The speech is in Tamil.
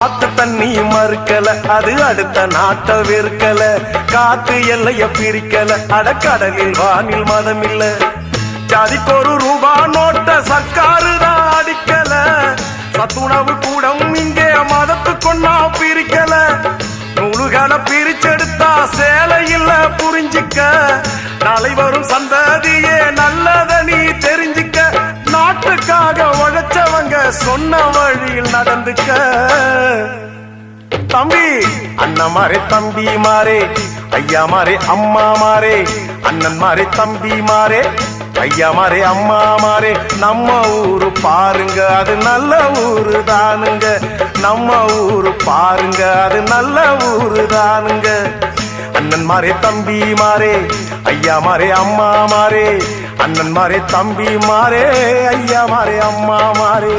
காத்து தண்ணி மறுக்கல அது அடுத்த நாட்ட விற்கல. காத்து எல்லைய பிரிக்கல அடக்கடலில் வானில் மதம் இல்ல ஜாதிக்கு ஒரு ரூபா நோட்ட சர்க்காரு தான் அடிக்கல. சத்துணவு கூடம் இங்கே மதத்து கொண்டா பிரிக்கல. நூலுகளை பிரிச்செடுத்தா சேலை இல்ல புரிஞ்சுக்க. சொன்ன வழியில் நடந்துக்க. தம்பி அண்ணன் மாறே தம்பி மாறே ஐயா மாறே அம்மா மாறே அண்ணன் மாறே தம்பி மாறே ஐயா மாறே அம்மா மாறே. நம்ம ஊரு பாருங்க அது நல்ல ஊரு தானுங்க. நம்ம ஊரு பாருங்க அது நல்ல ஊரு தானுங்க. அண்ணன் மாறே தம்பி மாறே ஐயா மாறே அம்மா மாறே அண்ணன் மாறே தம்பி மாறே ஐயா மாறே அம்மா மாறே.